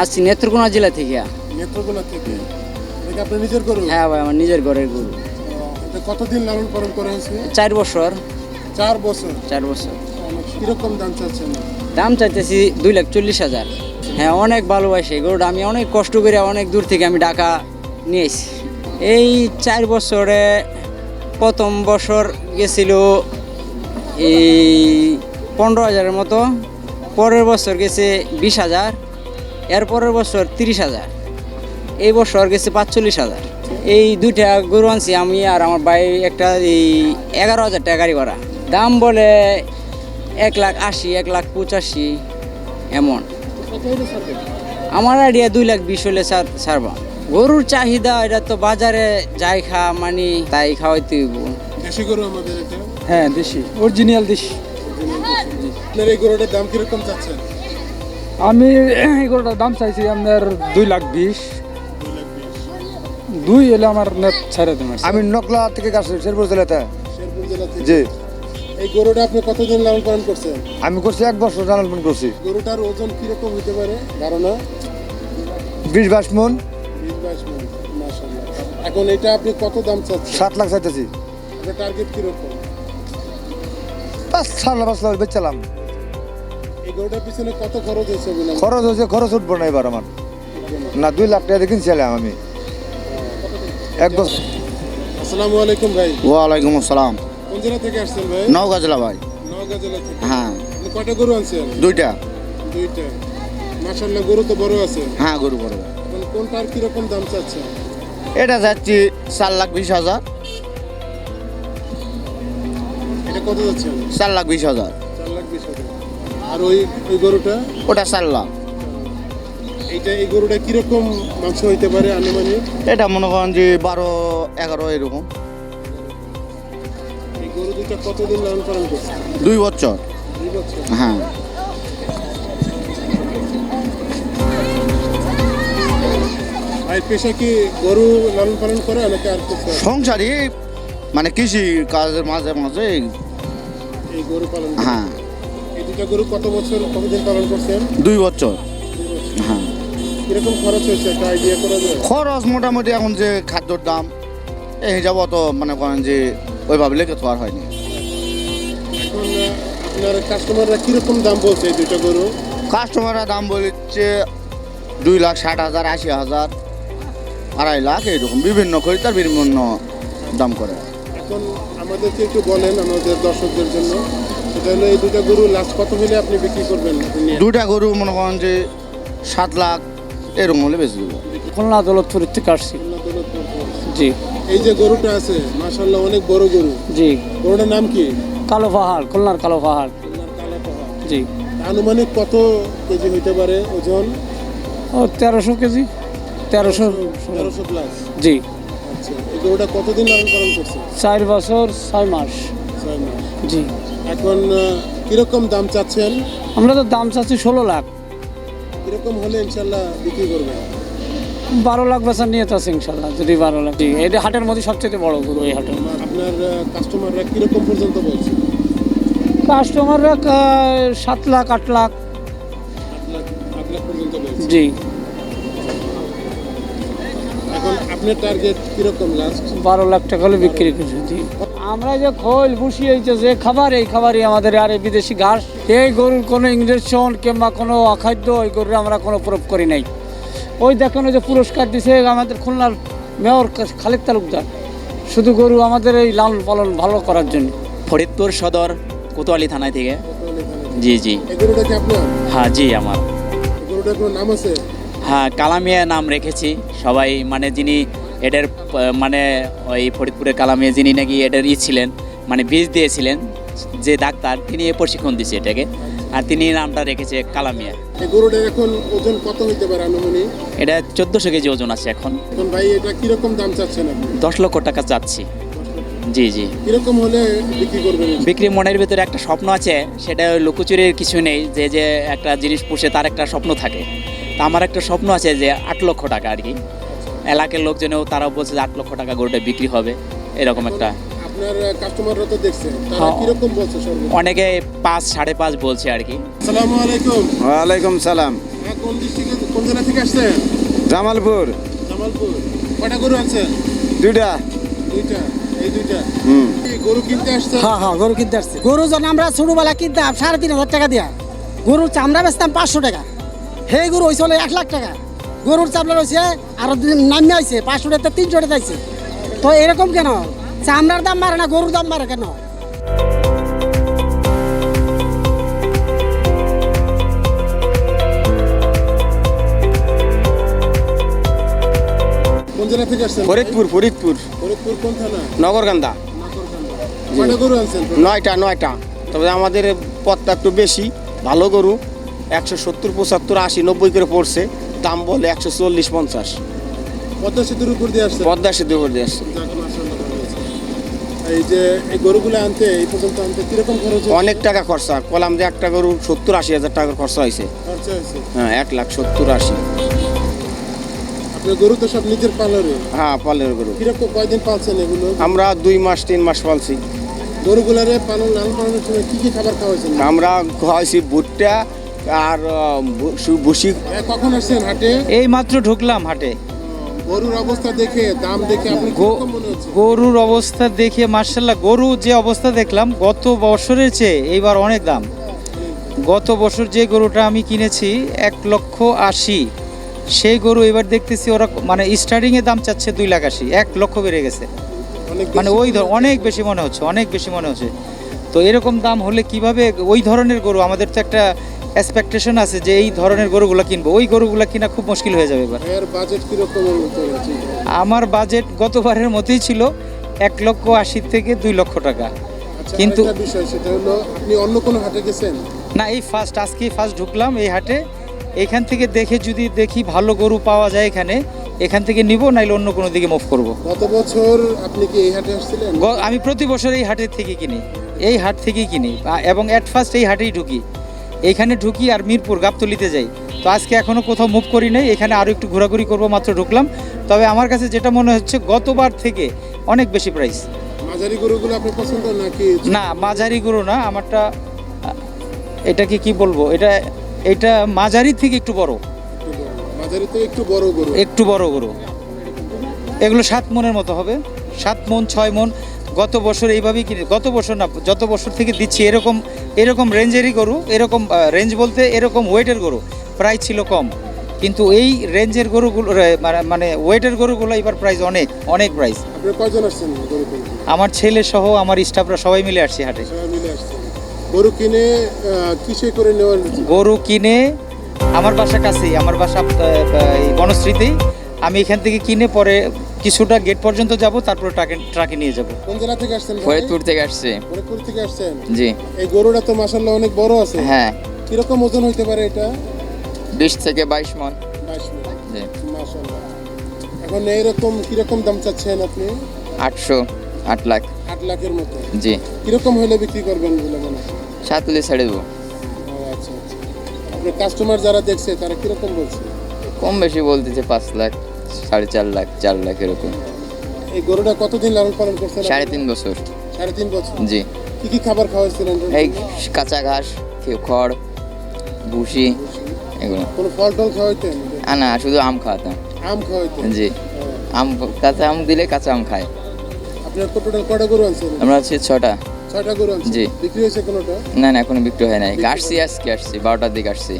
আসছি নেত্রকোনা জেলা থেকে। নেত্রকোনা থেকে? এটা আপনার নিজের গরু? হ্যাঁ ভাই আমার নিজের ঘরের গরু। এটা কতদিন লালন পালন করা হয়েছে? চার বছর। চার বছর? চার বছর। কীরকম দাম চাচ্ছেন? দাম চাইতেছি দুই লাখ চল্লিশ হাজার। হ্যাঁ অনেক ভালোবাসি গরুটা। আমি অনেক কষ্ট করে অনেক দূর থেকে আমি ঢাকা নিয়ে এসেছি। এই চার বছরে প্রথম বছর গেছিল এই পনেরো হাজারের মতো পরের বছর গেছে বিশ হাজার। এর পরের বছর তিরিশ হাজার। এই বছর গেছে পাঁচচল্লিশ হাজার। এই দুইটা গরু আনছি আমি আর আমার ভাই একটা এই এগারো হাজার টাকা গাড়ি করা দাম বলে এক লাখ আশি এক লাখ পঁচাশি এমন। আমার আইডিয়া দুই লাখ বিশ হলে ছাড়- ছাড়বা গরুর চাহিদা এটা তো বাজারে যাই খা মানে তাই খাওয়াইতে দেশি গরু আমাদের হ্যাঁ দেশি। অরিজিনাল দেশি। আপনার এই গরুটার দাম কীরকম চাচ্ছেন? আমি এগুলোটার দাম চাইছি আপনার দুই লাখ বিশ। দুই এলে আমার নেট ছেড়ে দেবেন আমি নকলা থেকে আসছি শেরপুর জেলাতে। শেরপুর জেলা থেকে জি। এই গরুটা আপনি কতদিন লালন পালন করছেন? আমি করছি এক বছর লালন করছি। গরুটার ওজন কীরকম হতে পারে? ধারণা? বিশ বাইশ মন। বিশ বাইশ মাশাআল্লাহ। এখন এটা আপনি কত দাম চাচ্ছেন? সাত লাখ চাইতেছি। টার্গেট কীরকম? পাঁচ সাত লাখ পাঁচ লাখ বেচালাম এই গরুটার পিছনে কত খরচ হয়েছে খরচ হয়েছে খরচ উঠবো না এবার আমার। না দুই লাখ টাকা দিয়ে কিনছিলাম আমি। এক বছর আসসালামু আলাইকুম ভাই। ওয়ালাইকুম আসসালাম। কোন জেলা থেকে আসছেন ভাই? নওগাঁ জেলা ভাই। নওগাঁ জেলা থেকে। হ্যাঁ। আপনি কয়টা গরু আনছেন দুইটা। দুইটা। মাশাআল্লাহ গরু তো বড় আছে। হ্যাঁ গরু বড়। এখন কোনটার কীরকম দাম চাচ্ছেন? এটা যাচ্ছি চার লাখ বিশ হাজার। এটা কত যাচ্ছেন চার লাখ বিশ হাজার। আর ওই ওই গরুটা? ওটা চার লাখ এইটা এই গরুটা কীরকম মাংস হইতে পারে আনুমানিক? এটা মনে করেন যে বারো এগারো এরকম। এই গরু কতদিন লালন পালন করছে? দুই বছর। দুই বছর। হ্যাঁ। ভাই পেশা কি গরু লালন পালন করে নাকি আর সংসারই মানে কৃষি কাজের মাঝে মাঝে এই গরু পালন হ্যাঁ। গরু কত বছর কতদিন পালন করছেন? দুই বছর। হ্যাঁ। কীরকম খরচ হয়েছে? একটা আইডিয়া করা যায় খরচ মোটামুটি এখন যে খাদ্যর দাম এই হিসাব অত মানে করেন যে ওইভাবে লেগে তো আর হয়নি। এখন আপনার কাস্টমাররা কীরকম দাম বলছে এই দুইটা গরু? কাস্টমাররা দাম বলছে দুই লাখ ষাট হাজার আশি হাজার আড়াই লাখ এইরকম বিভিন্ন খরিদার বিভিন্ন দাম করে। এখন আমাদেরকে একটু বলেন আমাদের দর্শকদের জন্য। সেটা হলো এই দুইটা গরু লাস্ট কত হলে আপনি বিক্রি করবেন? দুইটা গরু মনে করেন যে সাত লাখ এরকম হলে বেশি দেবো। খুলনা দৌলতপুর থেকে আসছি। জি। এই যে গরুটা আছে মাশাল্লাহ অনেক বড় গরু। জি। গরুটার নাম কি? কালো পাহাড় খুলনার কালো পাহাড়। পাহাড়। জি। আনুমানিক কত কেজি হইতে পারে ওজন? ও তেরোশো কেজি। তেরোশো। তেরোশো প্লাস জি। আচ্ছা এই গরুটা কতদিন লালন পালন করছে? চার বছর ছয় মাস। জি। এখন কীরকম দাম চাচ্ছেন? আমরা তো দাম চাচ্ছি ষোলো লাখ। কীরকম হলে ইনশাল্লাহ বিক্রি করবেন? বারো লাখ বেচার নিয়ে আছে ইনশাল্লাহ যদি বারো লাখ। জি এটা হাটের মধ্যে সবচেয়ে বড় গরু এই হাটের আপনার কাস্টমাররা কীরকম পর্যন্ত বলছে? কাস্টমাররা সাত লাখ আট লাখ। জি। এখন আপনার টার্গেট কীরকম লাস্ট বারো লাখ টাকা হলে বিক্রি করছি জি। আমরা যে খোল ভুসি এই যে খাবার এই খাবারই আমাদের আর এই বিদেশি ঘাস। এই গরুর কোনো ইঞ্জেকশন কিংবা কোনো অখাদ্য ওই গরুর আমরা কোনো প্রয়োগ করি নাই। ওই দেখেন ওই যে পুরস্কার দিছে আমাদের খুলনার মেয়র খালেদ তালুকদার। শুধু গরু আমাদের এই লালন পালন ভালো করার জন্য। ফরিদপুর সদর কোতোয়ালি থানায় থেকে। জি জি। হ্যাঁ জি আমার। নাম আছে? হ্যাঁ কালামিয়া নাম রেখেছি। সবাই মানে যিনি এটার মানে ওই ফরিদপুরের কালামিয়া যিনি নাকি এটার ই ছিলেন মানে বীজ দিয়েছিলেন যে ডাক্তার তিনি এ প্রশিক্ষণ দিচ্ছে এটাকে। আর তিনি নামটা রেখেছে কালামিয়া। এই গরুটার এখন ওজন কত হইতে পারে আনুমানিক? এটা চোদ্দোশো কেজি ওজন আছে এখন। এখন ভাই এটা কীরকম দাম চাচ্ছেন আপনি? দশ লক্ষ টাকা চাচ্ছি। জি জি। কীরকম হলে বিক্রি করবেন? বিক্রি মনের ভিতরে একটা স্বপ্ন আছে সেটা লুকোচুরির কিছু নেই যে যে একটা জিনিস পুষে তার একটা স্বপ্ন থাকে। তা আমার একটা স্বপ্ন আছে যে আট লক্ষ টাকা আর কি। এলাকার লোকজনেও তারাও বলছে যে আট লক্ষ টাকা গরুটা বিক্রি হবে এরকম একটা। আপনার কাস্টমাররা তো দেখছে। তারা হ্যাঁ। কীরকম বলছে অনেকে পাঁচ সাড়ে পাঁচ বলছে আর কি। আসসালামু আলাইকুম। ওয়ালাইকুম সালাম। হ্যাঁ, কোন ডিস্ট্রিক্টে কোন জেলা থেকে আসছেন? জামালপুর। গরু আনছেন? দুইটা। দুইটা। এই দুইটা? হুম। গরু কিনতে আসছেন? হ্যাঁ হ্যাঁ গরু কিনতে আসছি। গরু যখন আমরা ছোটবেলা কিনতাম সাড়ে তিন হাজার টাকা দিয়া গরুর চামড়া বেচতাম পাঁচশো টাকা। সেই গরু হয়েছে হলো এক লাখ টাকা। গরুর চামড়া রয়েছে আরও নামে আইছে পাঁচশো টাকা তিনশো টাকা আইছে তো এরকম কেন? চামড়ার দাম বাড়ে না গরুর দাম বাড়ে কেন? কোন জেলা থেকে আসছেন? ফরিদপুর ফরিদপুর। ফরিদপুর কোন থানা? নগরকান্দা। গরু নয়টা নয়টা। তবে আমাদের পথটা একটু বেশি ভালো গরু। একশো সত্তর পঁচাত্তর আশি নব্বই করে পড়ছে। দাম বলে একশো চল্লিশ পঞ্চাশ। পদ্মা সেতুর উপর দিয়ে আসছেন? পদ্মা সেতু করে দিয়ে আসছে। এই যে এই গরুগুলো আনতে এই পর্যন্ত আনতে কীরকম খরচ অনেক টাকা খরচা। কলাম যে একটা গরু সত্তর আশি হাজার টাকা খরচা হয়েছে। হ্যাঁ এক লাখ সত্তর আশি। গরু তো সব নিজের পালরে? হ্যাঁ পালের গরু। কীরকম কয়দিন পালছেন এগুলো? আমরা দুই মাস তিন মাস পালছি। গরুগুলারে পালন লালন পালনের সময় কি কি খাবার খাওয়াইছেন? আমরা খাওয়াইছি ভুট্টা আর এ, কখন আসছেন হাটে? এই মাত্র ঢুকলাম হাটে। গরুর অবস্থা দেখে দাম দেখে আপনি মনে হচ্ছে? গরুর অবস্থা দেখে মার্শাল্লাহ গরু যে অবস্থা দেখলাম গত বছরের চেয়ে এইবার অনেক দাম। গত বছর যে গরুটা আমি কিনেছি এক লক্ষ আশি। সেই গরু এবার দেখতেছি ওরা মানে স্টার্টিংয়ে দাম চাচ্ছে দুই লাখ আশি এক লক্ষ বেড়ে গেছে। মানে ওই ধর অনেক বেশি মনে হচ্ছে অনেক বেশি মনে হচ্ছে। তো এরকম দাম হলে কীভাবে ওই ধরনের গরু আমাদের তো একটা এক্সপেকটেশন আছে যে এই ধরনের গরুগুলো কিনবো। ওই গরুগুলো কিনা খুব মুশকিল হয়ে যাবে এবার। এর বাজেট কীরকম আমার বাজেট গতবারের মতোই ছিল এক লক্ষ আশি থেকে দুই লক্ষ টাকা। আচ্ছা কিন্তু- কিন্তু বিষয় সেটা হলো আপনি অন্য কোনো হাটে গেছেন? না এই ফার্স্ট আজকে ফার্স্ট ঢুকলাম এই হাটে। এখান থেকে দেখে যদি দেখি ভালো গরু পাওয়া যায় এখানে এখান থেকে নিব নাইলে অন্য কোনো দিকে মুভ করব। গত বছর আপনি কি এই হাটে আসছিলেন? আমি প্রতি বছর এই হাটের থেকে কিনি। এই হাট থেকেই কিনি। এবং অ্যাট ফার্স্ট এই হাটেই ঢুকি। এইখানে ঢুকি আর মিরপুর গাবতলিতে যাই। তো আজকে এখনও কোথাও মুভ করি নাই এখানে আরও একটু ঘোরাঘুরি করব মাত্র ঢুকলাম। তবে আমার কাছে যেটা মনে হচ্ছে গতবার থেকে অনেক বেশি প্রাইস মাঝারি গরুগুলো আপনি পছন্দ নাকি? না মাঝারি গরু না আমারটা এটাকে কি বলব? এটা এটা মাঝারি থেকে একটু বড়। মাঝারি একটু বড় গরু। একটু বড় গরু। এগুলো সাত মনের মতো হবে। সাত মন ছয় মন গত বছর এইভাবেই কিনে গত বছর না যত বছর থেকে দিচ্ছি এরকম এরকম রেঞ্জেরই গরু এরকম রেঞ্জ বলতে এরকম ওয়েটের গরু প্রাইস ছিল কম। কিন্তু এই রেঞ্জের গরুগুলো মানে- ওয়েটের গরুগুলো এবার প্রাইস অনেক অনেক প্রাইস আমার ছেলে সহ আমার স্টাফরা সবাই মিলে আসছি হাটে। গরু কিনে কিসে করে গরু কিনে আমার বাসা কাছেই আমার বাসা বনশ্রীতেই। আমি এখান থেকে কিনে পরে কিছুটা গেট পর্যন্ত যাব তারপরে ট্রাকে ট্রাকে নিয়ে যাব। কোন জেলা থেকে আসছেন? ফরিদপুর থেকে আসছে। ফরিদপুর থেকে আসছেন? জি। এই গরুটা তো মাসাল্লাহ অনেক বড় আছে। হ্যাঁ। কীরকম ওজন হইতে পারে এটা? বিশ থেকে বাইশ মন। বাইশ মিনিট জি। মাসাল্লাহ এখন এইরকম কীরকম দাম চাচ্ছেন আপনি? আটশো আট লাখ। আট লাখের মতো। জি। কীরকম হলে বিক্রি করবেন বলে মনে হয়? সাত হলে ছেড়ে দেবো। ও আচ্ছা আচ্ছা। আপনার কাস্টমার যারা দেখছে তারা কীরকম বলছে? কম বেশি বলতেছে পাঁচ লাখ। সাড়ে চার লাখ চার লাখ এরকম। এই গরুটা কতদিন লালন পালন করছেন সাড়ে তিন বছর। সাড়ে তিন বছর? জি। কি কি খাবার খাওয়াইছিলেন এই কাঁচা ঘাস খড় ভুসি এগুলো। কোনো ফল টল খাওয়াইতেন? না শুধু আম খাওয়াতাম। আম খাওয়াইতেন? জি। আম কাঁচা আম দিলে কাঁচা আম খায়। আপনার টোটাল কটা গরু আনছেন আমরা হচ্ছে ছটা। ছয়টা গরু আনছেন জি। বিক্রি হয়েছে কোনোটা? না না এখনও বিক্রি হয় নাই। আসছি আজকে আসছি। বারোটার দিকে আসছি।